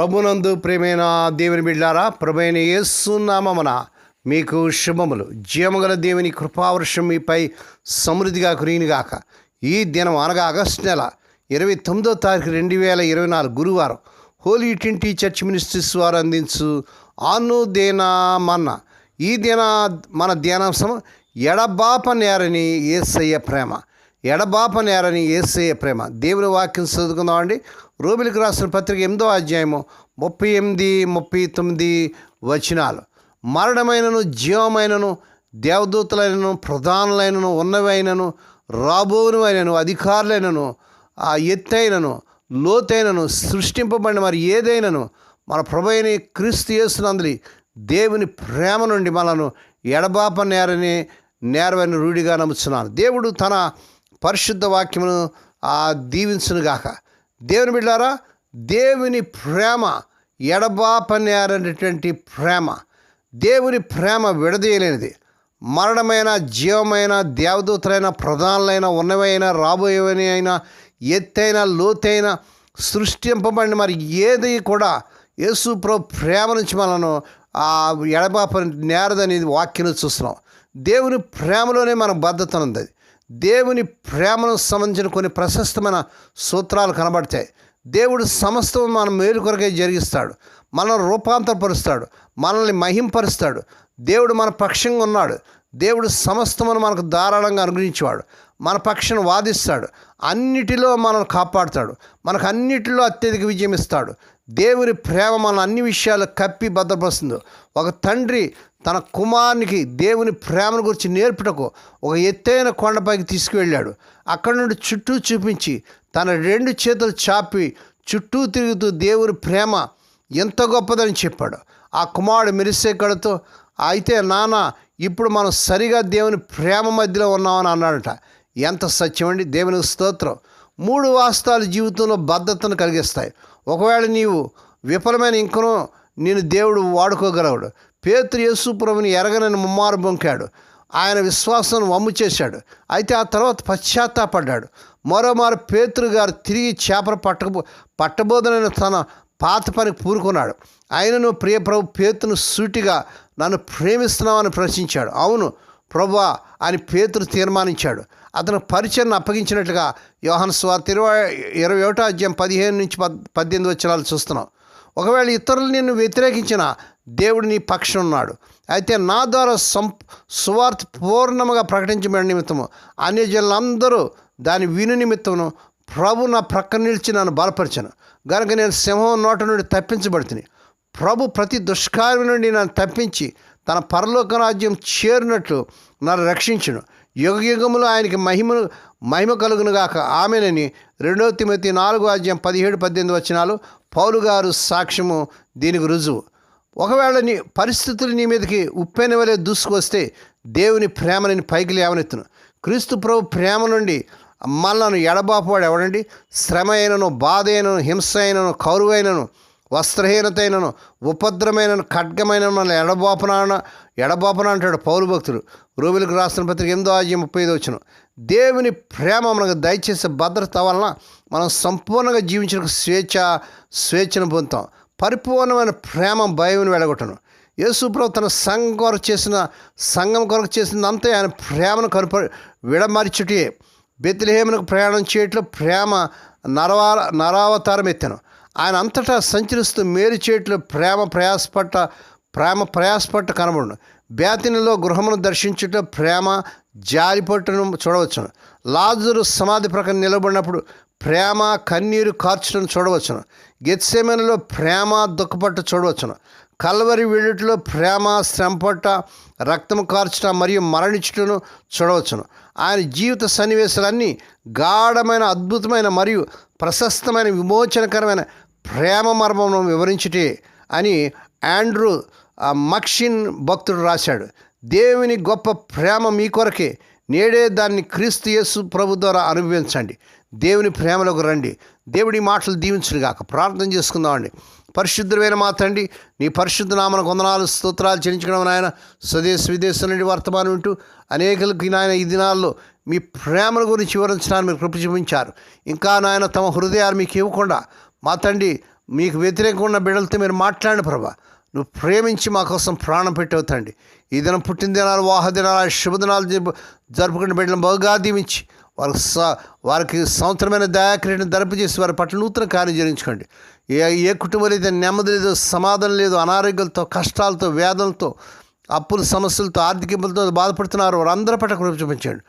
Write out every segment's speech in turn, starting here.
ప్రభునందు ప్రేమైన దేవుని బిడ్డారా ప్రభైన యేసునామమున మీకు శుభములు. జీవముగల దేవుని కృపావర్షం మీపై సమృద్ధిగా కురిగినగాక ఈ దినం అనగా ఆగస్టు నెల ఇరవై తొమ్మిదో తారీఖు రెండు వేల ఇరవై నాలుగు గురువారం హోలీ ట్వంటీ చర్చ్ మినిస్ట్రీస్ వారు అందించు ఆను దేనా మన్న ఈ దిన మన ధ్యానాంశం ఎడబాప నేరని ఏసయ్య ప్రేమ. ఎడబాప నేరని ఏసయ్య ప్రేమ. దేవుని వాక్యం చదువుకుందామండి రోబిలికి రాసిన పత్రిక ఎనిమిదో అధ్యాయము ముప్పై ఎనిమిది ముప్పై తొమ్మిది వచనాలు. మరణమైనను జీవమైనను దేవదూతలైనను ప్రధానులైనను ఉన్నవైనను రాబోనువైనను అధికారులైనను ఆ ఎత్తైనను లోతైనను సృష్టింపబడిన మరి ఏదైనను మన ప్రభైన క్రీస్తు యేసునందలి దేవుని ప్రేమ నుండి మనను ఎడబాప నేరని నేరవైన రూఢిగా నమ్ముతున్నాను దేవుడు తన పరిశుద్ధ వాక్యమును ఆ దీవించునుగాక. దేవుని బిడ్డారా దేవుని ప్రేమ ఎడబాపనేరనేటువంటి ప్రేమ దేవుని ప్రేమ విడదీయలేనిది. మరణమైన జీవమైన దేవదూతలైన ప్రధానులైన ఉన్నవైన రాబోయేవని అయినా ఎత్తైన లోతైన సృష్టింపబడిన మరి ఏది కూడా యేసు ప్రభు ప్రేమ నుంచి మనను ఆ ఎడబాప నేరదనేది వాక్యను చూస్తున్నాం. దేవుని ప్రేమలోనే మన బద్ధత ఉంది దేవుని ప్రేమను సంబంధించిన కొన్ని ప్రశస్తమైన సూత్రాలు కనబడతాయి. దేవుడు సమస్తం మన మేలు కొరకే జరిగిస్తాడు. మనల్ని రూపాంతరపరుస్తాడు. మనల్ని మహింపరుస్తాడు. దేవుడు మన పక్షంగా ఉన్నాడు. దేవుడు సమస్తమును మనకు ధారాళంగా అనుగ్రహించేవాడు. మన పక్షను వాదిస్తాడు. అన్నిటిలో మనల్ని కాపాడుతాడు. మనకు అన్నిటిలో అత్యధిక విజయం ఇస్తాడు. దేవుని ప్రేమ మన అన్ని విషయాలు కప్పి భద్రపరుస్తుంది. ఒక తండ్రి తన కుమారునికి దేవుని ప్రేమను గురించి నేర్పుటకు ఒక ఎత్తైన కొండపైకి తీసుకువెళ్ళాడు. అక్కడ నుండి చుట్టూ చూపించి తన రెండు చేతులు చాపి చుట్టూ తిరుగుతూ దేవుని ప్రేమ ఎంత గొప్పదని చెప్పాడు. ఆ కుమారుడు మెరిసే కడుతూ అయితే నాన్న ఇప్పుడు మనం సరిగా దేవుని ప్రేమ మధ్యలో ఉన్నామని అన్నాడట. ఎంత సత్యమండి దేవునికి స్తోత్రం. మూడు వాస్తవాలు జీవితంలో భద్రతను కలిగిస్తాయి. ఒకవేళ నీవు విఫలమైన ఇంకనూ నేను దేవుడు వాడుకోగలవాడు. పేతురు యేసుప్రభుని ఎరగనని ముమ్మారు బొంకాడు. ఆయన విశ్వాసం వమ్ము చేశాడు. అయితే ఆ తర్వాత పశ్చాత్తాపడ్డాడు. మరోమారు పేతురు గారు తిరిగి చేపలు పట్టకపో పట్టబోదనైన తన పాత పని పూరుకున్నాడు. ఆయనను ప్రియ ప్రభు పేతును సూటిగా నన్ను ప్రేమిస్తున్నామని ప్రశ్నించాడు. అవును ప్రభా అని పేతురు తీర్మానించాడు. అతను పరిచయను అప్పగించినట్లుగా యోహన్ స్వార్త ఇరవై ఇరవై ఒకటో అధ్యాయం పదిహేను నుంచి పద్ పద్దెనిమిది వచ్చినాలు చూస్తున్నాం. ఒకవేళ ఇతరులు నిన్ను వ్యతిరేకించిన దేవుడు నీ పక్షం ఉన్నాడు. అయితే నా ద్వారా సం సువార్త పూర్ణముగా ప్రకటించబడిన నిమిత్తము అన్యజనులందరూ దాని విను నిమిత్తమును ప్రభు నా ప్రక్క నిలిచి నన్ను బలపరిచాను. కనుక నేను సింహం నోట నుండి తప్పించబడుతుంది ప్రభు ప్రతి దుష్కార్యం నుండి నన్ను తప్పించి తన పరలోక రాజ్యం చేరినట్లు నన్ను రక్షించును. యుగ యుగములు ఆయనకి మహిమను మహిమ కలుగునుగాక ఆమెనని రెండవ తిమతి నాలుగు అధ్యాయం పదిహేడు పద్దెనిమిది వచ్చినాలు పౌలు గారు సాక్ష్యము దీనికి రుజువు. ఒకవేళ నీ పరిస్థితులు నీ మీదకి ఉప్పెన వలె దూసుకొస్తే దేవుని ప్రేమని పైకి లేవనెత్తును. క్రీస్తు ప్రభు ప్రేమ నుండి మళ్ళను ఎడబాపువాడు ఎవడండి? శ్రమ అయినను బాధ అయినను హింస అయినను కౌరువైనను వస్త్రహీనత అయినను ఉపద్రమైనను ఖడ్గమైన మన ఎడబాపన ఎడబాపన అంటాడు పౌరు భక్తుడు. రూబిలకు రాసిన పత్రిక ఎనిమిదో అధ్యాయం ముప్పై ఐదు వచ్చిన దేవుని ప్రేమ మనకు దయచేసే భద్రత వలన మనం సంపూర్ణంగా జీవించిన స్వేచ్ఛ స్వేచ్ఛను పొందుతాం. పరిపూర్ణమైన ప్రేమ భయం వెడగొట్టను యేసుప్రభు తన సంఘం కొరకు చేసిన సంఘం కొరకు చేసిందంతా ఆయన ప్రేమను కనుప విడమరిచుటే బెత్తిలేమునకు ప్రయాణం చేయట్లో ప్రేమ నరవా నరావతారం ఎత్తాను. ఆయన అంతటా సంచరిస్తూ మేలు చేయట్లో ప్రేమ ప్రయాసపట్ట ప్రేమ ప్రయాసపట్ట కనబడును. బేతినిలో గృహమును దర్శించుట ప్రేమ జాలిపట్టును చూడవచ్చును. లాజరు సమాధి ప్రకారం నిలబడినప్పుడు ప్రేమ కన్నీరు కార్చడం చూడవచ్చును. గెత్సేమనలో ప్రేమ దుఃఖపట్టు చూడవచ్చును. కల్వరి వీడిట్లో ప్రేమ శ్రమపట్ట రక్తం కార్చట మరియు మరణించుటను చూడవచ్చును. ఆయన జీవిత సన్నివేశాలన్నీ గాఢమైన అద్భుతమైన మరియు ప్రశస్తమైన విమోచనకరమైన ప్రేమ మర్మమును వివరించుటే అని ఆండ్రూ మక్షిన్ భక్తుడు రాశాడు. దేవుని గొప్ప ప్రేమ మీ కొరకే. నేడే దాన్ని క్రీస్తు యేసు ప్రభు ద్వారా అనుభవించండి. దేవుని ప్రేమలోకి రండి. దేవుడి మాటలు దీవించుగాక ప్రార్థన చేసుకుందామండి పరిశుద్ధమైన మా తండ్రి నీ పరిశుద్ధ నామన కొందనాలు స్తోత్రాలు చెల్లించడం నాయన. స్వదేశ విదేశం నుండి వర్తమానం వింటూ అనేకలకు నాయన ఈ దినాల్లో మీ ప్రేమల గురించి వివరించడానికి మీరు కృప చూపించారు. ఇంకా నాయన తమ హృదయాలు మీకు ఇవ్వకుండా మా తండ్రి మీకు వ్యతిరేకంగా ఉన్న బిడ్డలతో మీరు మాట్లాడిన ప్రభా. నువ్వు ప్రేమించి మా కోసం ప్రాణం పెట్టవు తండ్రి. ఈ దినం పుట్టిన దినాలు వాహ దినాలు శుభదినాలు జరుపుకున్న బిడ్డలను బాగా దీవించి వారికి స వారికి సంవత్సరమైన దయాక్రియను దరపు చేసి వారి పట్ల నూతన కార్యం జరిగించుకోండి. ఏ ఏ కుటుంబంలో అయితే నెమ్మది లేదు సమాధానం లేదు అనారోగ్యాలతో కష్టాలతో వేదనలతో అప్పుల సమస్యలతో ఆర్థిక ఇబ్బందులతో బాధపడుతున్నారు. వారందరి పట్ల కృప చూపించండి.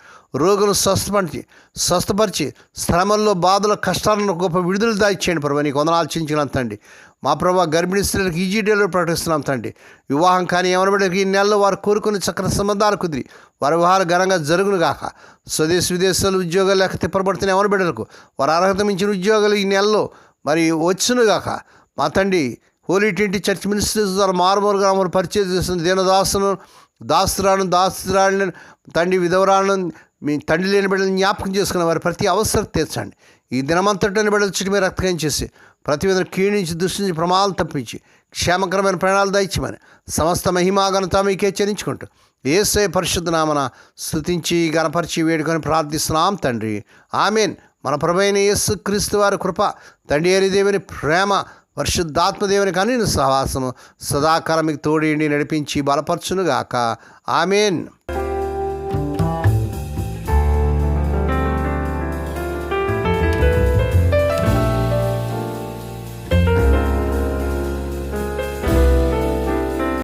స్వస్థపరిచి స్వస్థపరిచి శ్రమల్లో బాధల కష్టాలను గొప్ప విడుదల దాయిచ్చేయండి ప్రభు. నీకు వందనాలు చించిన తండ్రి. మా ప్రభా గర్భిణీ స్త్రీలకు ఈజీ డెలివరీ ప్రకటిస్తున్నాం తండ్రి. వివాహం కానీ ఎవరి ఈ నెలలో వారు కోరుకుని చక్కని సంబంధాలు కుదిరి. వారి వివాహాలు ఘనంగా జరుగును గాక. స్వదేశ విదేశాలు ఉద్యోగాలు లేక తిప్పబడుతున్న ఎవరి బిడ్డలకు వారు అర్హత మించిన ఉద్యోగాలు ఈ నెలలో మరి వచ్చునుగాక మా తండ్రి హోలీ ట్వంటీ చర్చ్ మినిస్ట్రీస్ ద్వారా మారుమూరు గ్రామంలో పరిచయం చేస్తున్న దీనదాసును దాసురాను దాసురాలను తండ్రి విధవరాలను మీ తండ్రి లేని బిడ్డలను జ్ఞాపకం చేసుకున్న వారి ప్రతి అవసరం తీర్చండి. ఈ దినమంతటిని బిడ్డల చుట్టూ మీరు రక్తకం చేసి ప్రతి విధంగా క్షీణించి దృష్టించి ప్రమాదాలు తప్పించి క్షేమకరమైన ప్రాణాలు దయచమని సమస్త మహిమాగనత మీకే చరించుకుంటూ ఏసే పరిశుద్ధనామన స్థుతించి గణపరిచి వేడుకొని ప్రార్థిస్తున్నాం తండ్రి. ఆమెన్. మన ప్రభైన యేసు క్రీస్తు వారి కృప తండ్రి అయిన దేవుని ప్రేమ పరిశుద్ధాత్మదేవుని కానీ సహవాసము సదాకాలం మీకు తోడేండి నడిపించి బలపరచునుగాక. ఆమెన్.